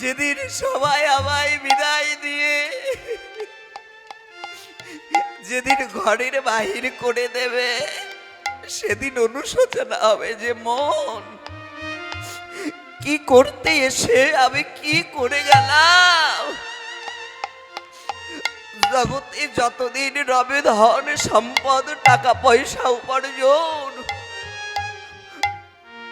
যেদিন সবাই আমায় বিদায় দিয়ে, যেদিন ঘরের বাহির করে দেবে, সেদিন অনুশোচনা হবে যে মন কি করতে এসে আমি কি করে গেলাম? জগতে যতদিন রবে ধন, সম্পদ, টাকা, পয়সা, উপার্জন,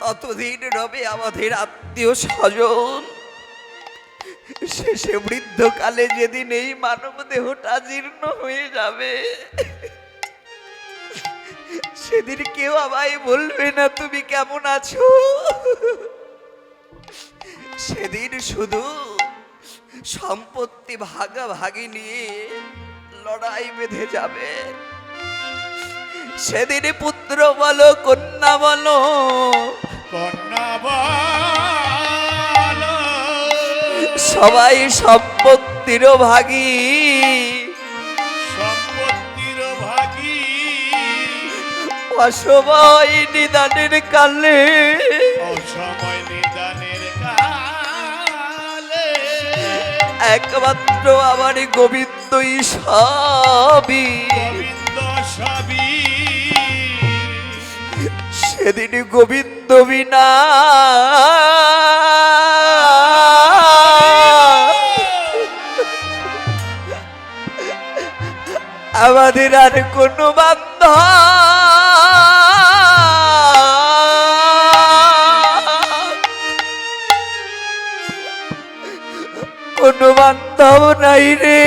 ততদিন রবে আমাদের আত্মীয় স্বজন। শেষে বৃদ্ধকালে যেদিন এই মানব দেহটা জীর্ণ হয়ে যাবে, সেদিন কেউ আমায় বলবে না, তুমি কেমন আছো? সেদিন শুধু সম্পত্তি ভাগাভাগি নিয়ে লড়াই বেঁধে যাবে। সেদিন পুত্র বলো, কন্যা বলো কন্যা বলো। সবাই সম্পত্তির ভাগী। সম্পত্তির ভাগী। অসময় নিদানের কালে। অসময় নিদানের কালে। একমাত্র আমার গোবিন্দই সবই। গোবিন্দ সবই। সেদিন গোবিন্দ বিনা। আমাদের আর কোনো বান্ধ কোনো বান্ধব নাই রে।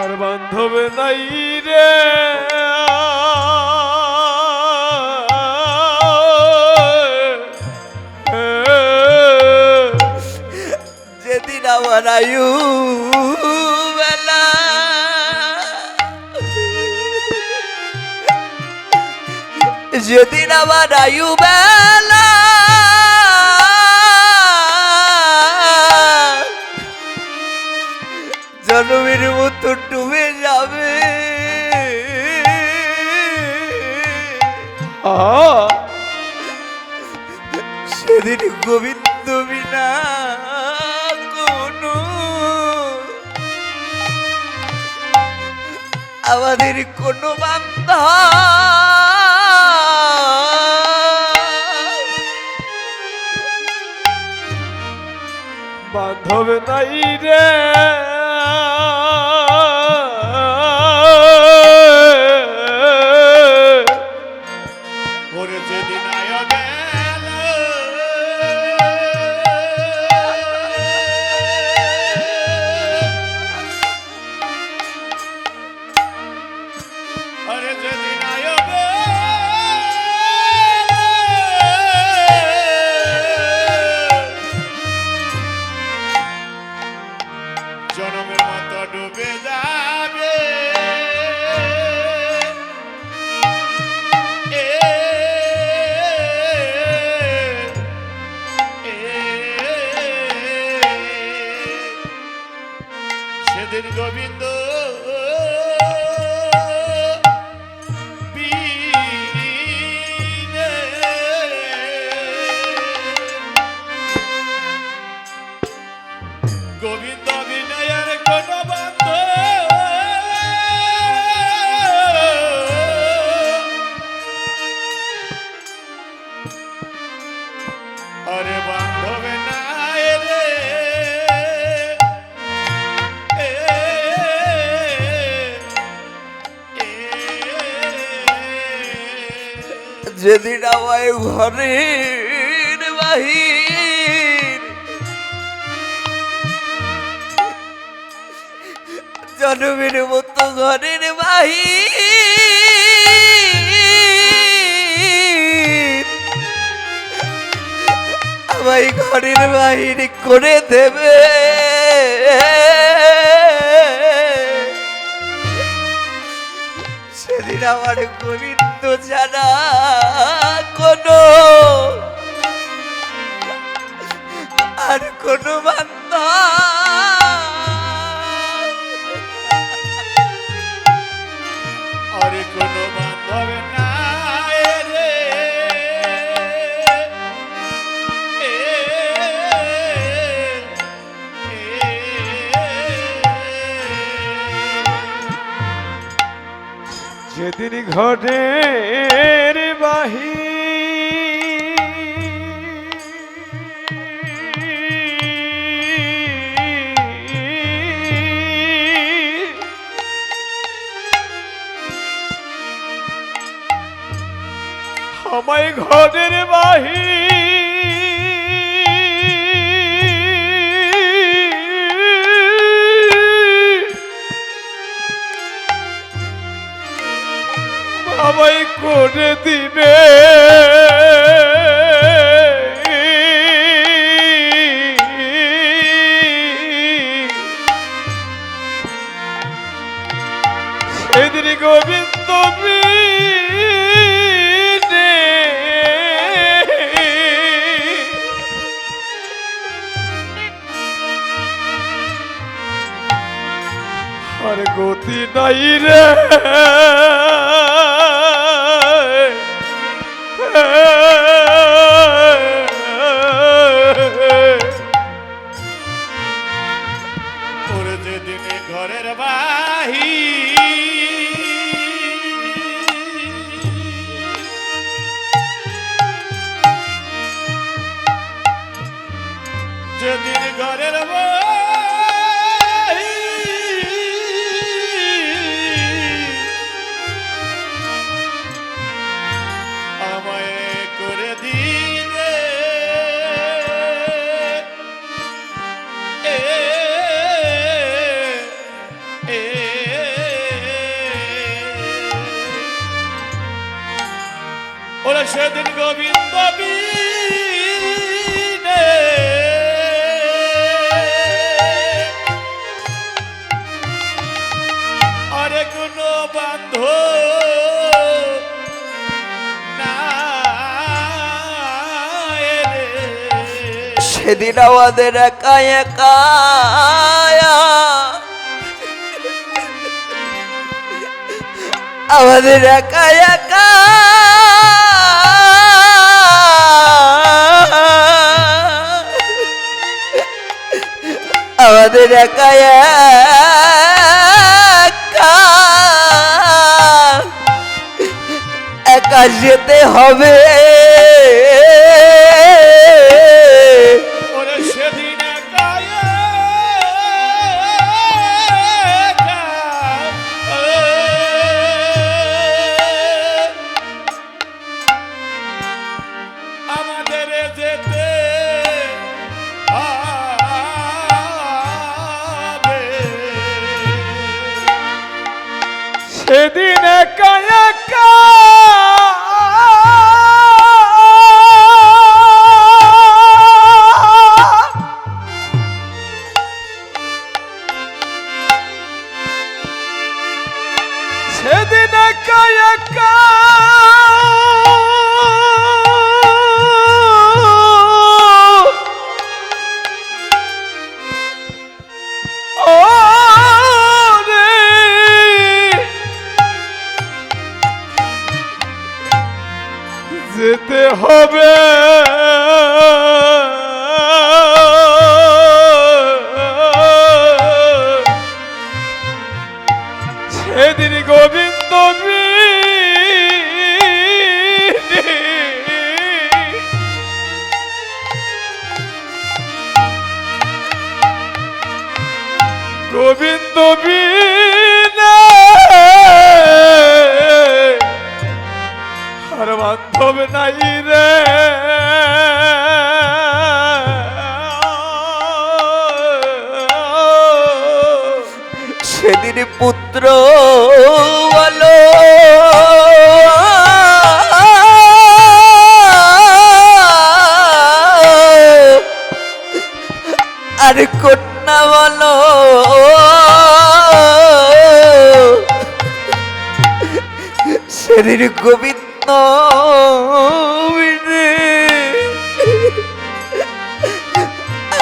আর বান্ধব নাই রে। যেদিন আমার আয়ু বেলা যেদিন আমার আয়ু বেলা জন্মের সেদিন গোবিন্দ বিনা কোনো আমাদের কোনো বান্ধব বান্ধব নাই রে। সেদিন গোবিন্দ জন্মের মতো ঘরের বাহির। আমায় ঘরের বাহির করে দেবে। সেদিন আমার গোবিন্দ জানা কোনো আর কোনো বান্ধব যেদিন ঘটের আর গতি নাই রে। সেদিন গোবিন্দ বিনে আরে কোনো বান্ধ সেদিন আমাদের একা একা আমাদের একা একা আমাদের একা একা যেতে হবে হবে। সেদিন গোবিন্দ বিনে।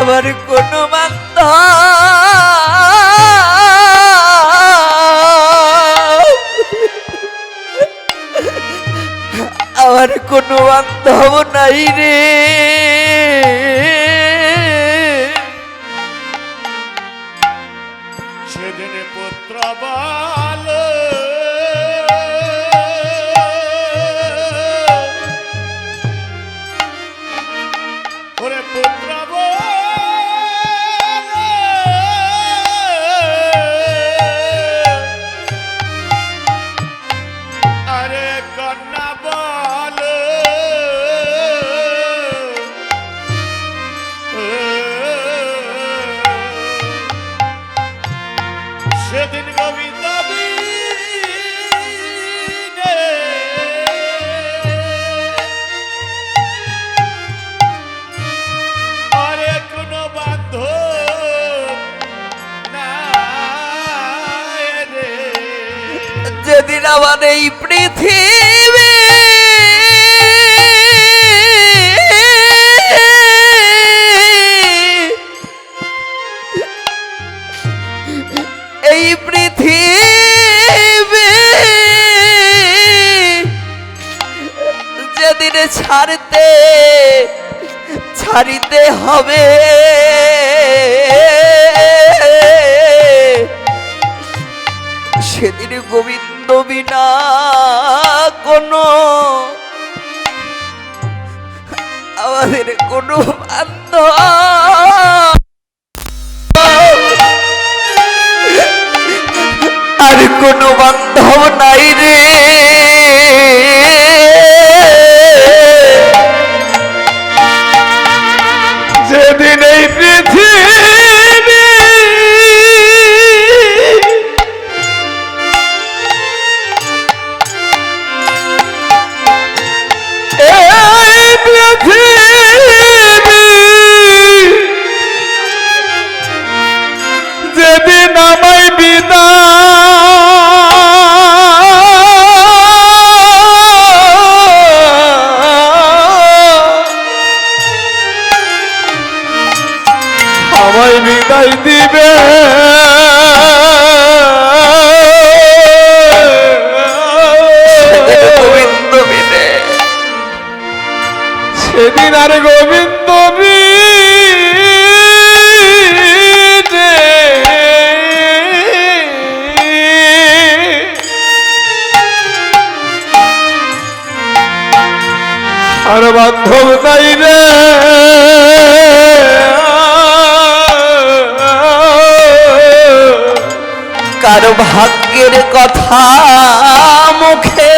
আমার কোন বান্ধ আমার কোনো বান্ধব নাই রে। ছাড়তে, ছাড়িতে হবে। সেদিন গোবিন্দ বিনা কোনো আমাদের কোনো বান্ধব আর কোনো বান্ধব নাই রে। কারও ভাগ্যের কথা মুখে।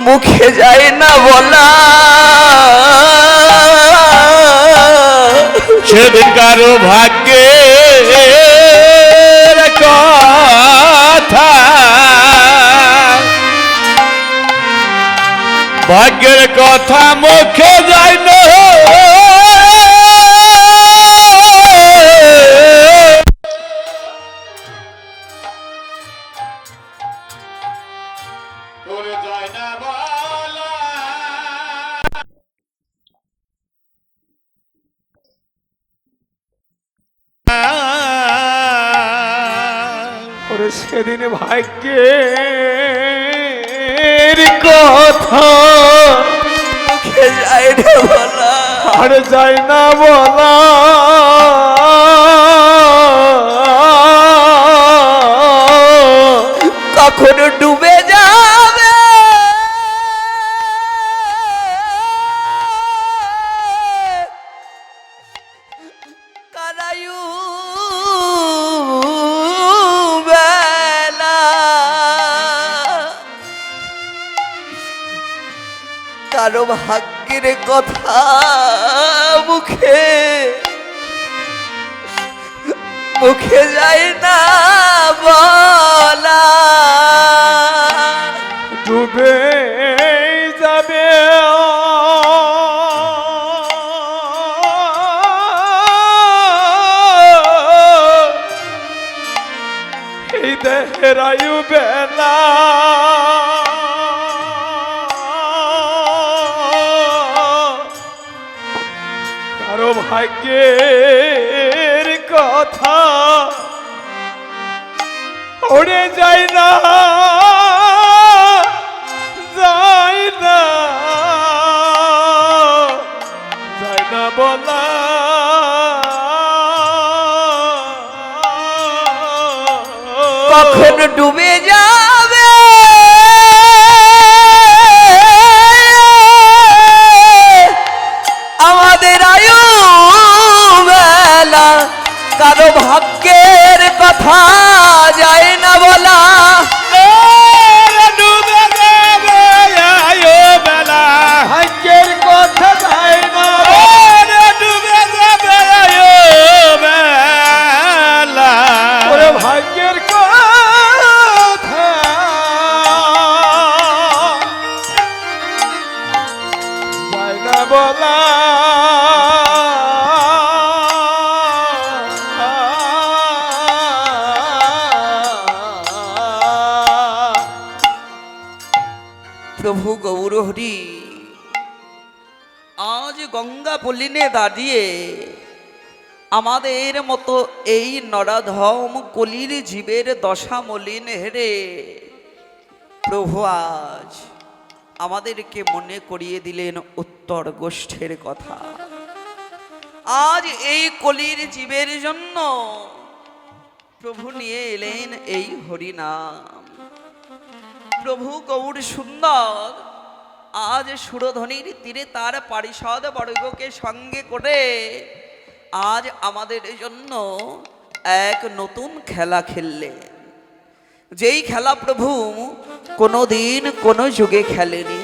মুখে যায় না বলা। সেদিন কারও ভাগ্যের কথা। ভাগ্যের কথা মুখে যায় না হাগ্যের কথা। মুখে যায় না আর যাই না বলা। কখনো ডুবে ভাগ্যের কথা মুখে মুখে যায় না বলা। ডুবে যাবে এই দেহের আয়ু বেলা। ভাগ্যের কথা। উড়ে যাই না যাই না যাই না বলা। কখন ডুবে যাবে ভাগ্যের কথা আমাদের মতো এই নরাধম কলির জীবের দশা মলিন হেরে প্রভু, আজ আমাদেরকে মনে করিয়ে দিলেন উত্তর গোষ্ঠের কথা। আজ এই কলির জীবের জন্য প্রভু নিয়ে এলেন এই হরিনাম। প্রভু গৌর সুন্দর, আজ সুরধ্বনির তীরে তার পারিষদ বর্গকে সঙ্গে করে আজ আমাদের জন্য এক নতুন খেলা খেললে। যেই খেলা প্রভু কোনোদিন কোনো যুগে খেলেনি।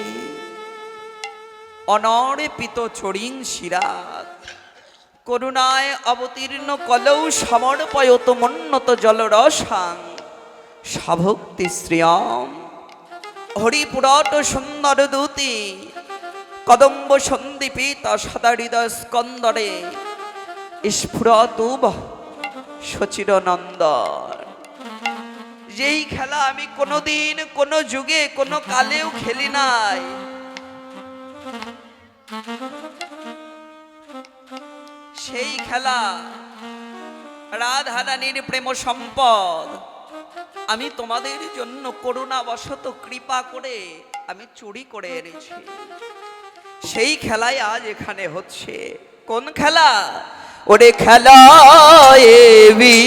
অনর্পিত চড়িং শিরাত করুণায় অবতীর্ণ কলৌ সমর্পয়ত মন্নত জলরসাং, সাভক্তি শ্রিয়ম। হরিপুরট সুন্দর দূতি, কদম্ব সন্দীপিত সদা হৃদয় স্কন্দরে স্ফুরতু সচির নন্দন যেই খেলা আমি কোনোদিন, কোনো যুগে, কোনো কালেও খেলি নাই। সেই খেলা রাধারানীর প্রেম সম্পদ। আমি তোমাদের জন্য করুণাবশত কৃপা করে আমি চুরি করে এনেছি। সেই খেলাই আজ এখানে হচ্ছে। কোন খেলা? ওরে খেলা এবি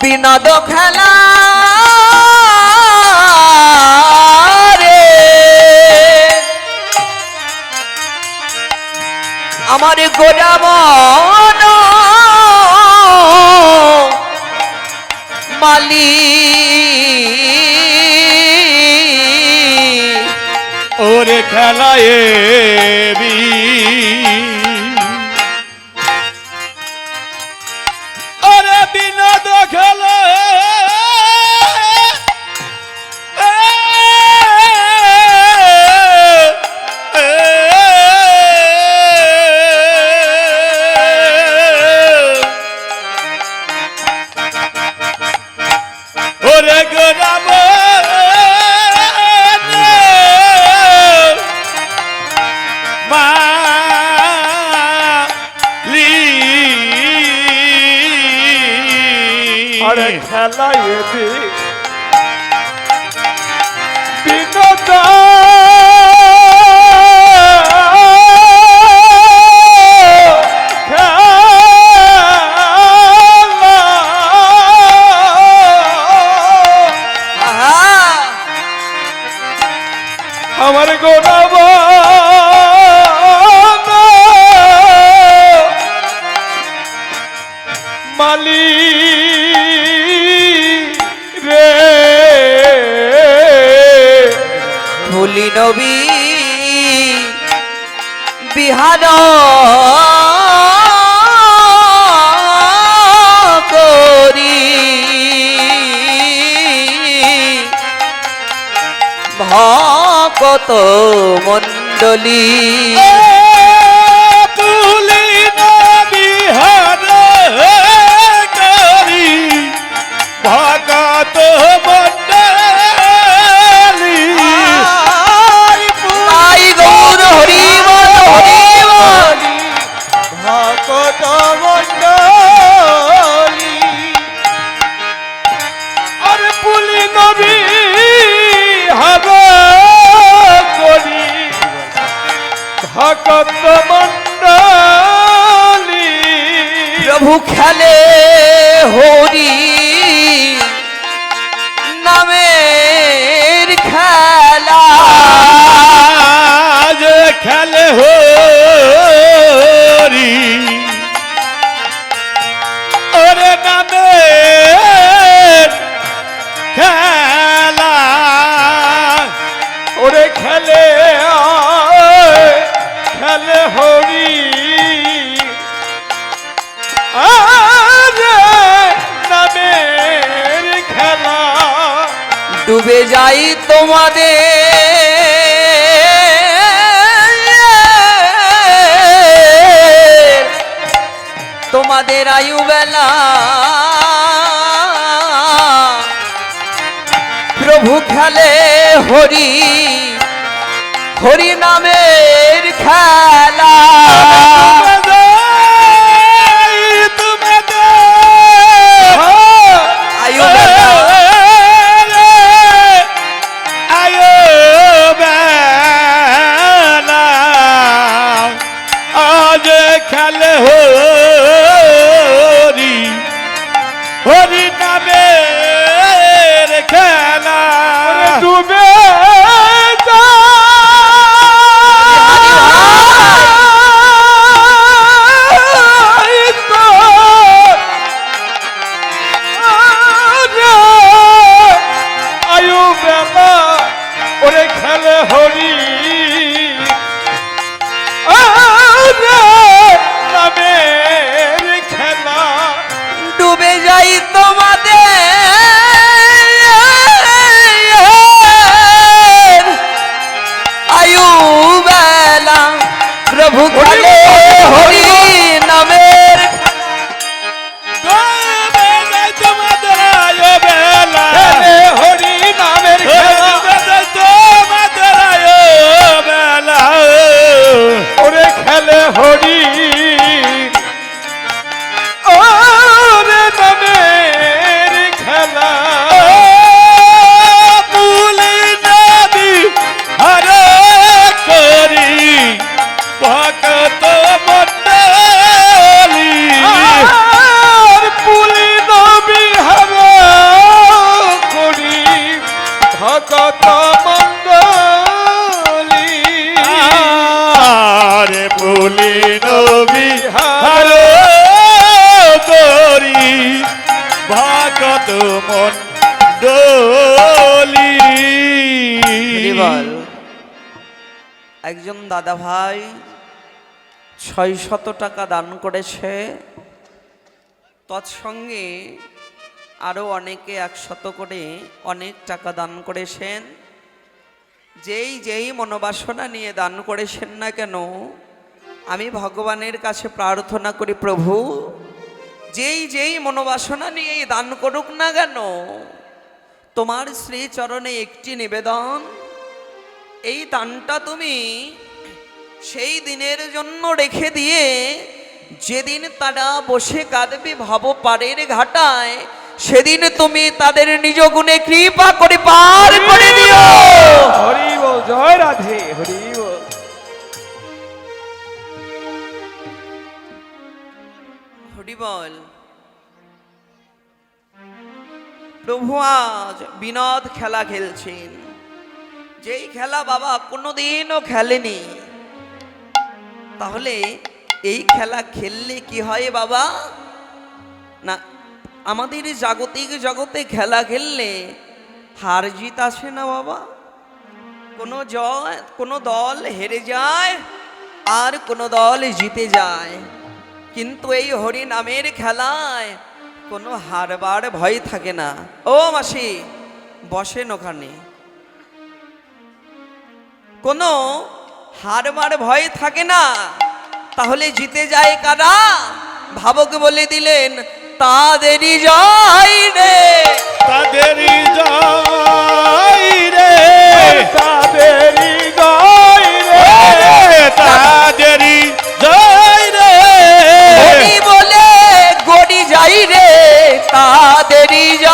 বিনোদ খেলা রে। আমার গোরামন মালি ওরে খেলায় ডলি খেলে খেলে হরি। নামের খেলা ডুবে যাই তোমাদের। তোমাদের আয়ু বেলা প্রভু খেলে হরি। হরি নামের খেলা। একজন দাদা ভাই ছয় শত টাকা দান করেছে। তৎসঙ্গে আরও অনেকে একশত করে অনেক টাকা দান করেছেন। যেই যেই মনোবাসনা নিয়ে দান করেছেন না কেন, আমি ভগবানের কাছে প্রার্থনা করি, প্রভু, যেই যেই মনোবাসনা নিয়ে দান করুক না কেন, তোমার শ্রীচরণে একটি নিবেদন এই দানটা তুমি সেই দিনের জন্য রেখে দিয়ে যেদিন তারা বসে কাঁদবে ভব পারের ঘাটায় সেদিন তুমি তাদের নিজ গুণে কৃপা করে পার করে দিও। হরি বল জয় রাধে হরি বল। হরি বল। প্রভু আজ বিনোদ খেলা খেলছেন। যেই খেলা বাবা কোনোদিনও খেলেনি। তাহলে এই খেলা খেললে কি হয় বাবা? না, আমাদের জাগতিক জগতে খেলা খেললে হার জিত আসে না বাবা। কোনো জয়, কোনো দল হেরে যায় আর কোনো দল জিতে যায়। কিন্তু এই হরি নামের খেলায় কোনো হারবার ভয় থাকে না। ও মাসি, বসেন ওখানে। কোনো হারবার ভয় থাকে না। তাহলে জিতে যায় কারা? ভাবক বলে দিলেন তাদেরই জয় রে। তাদেরই জয় রে। তাদেরই জয় রে। তাদেরই জয় রে। বলে গড়ি যাই রে তাদেরই জয়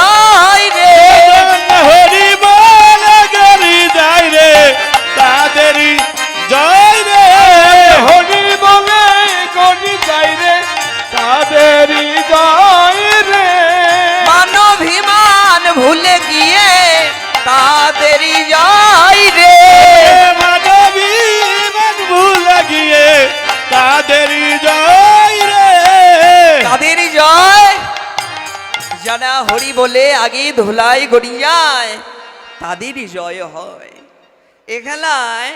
বলে আগে ধুলাই গড়িয়ায় তাদেরই জয় হয়। এ খেলায়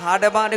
হারবার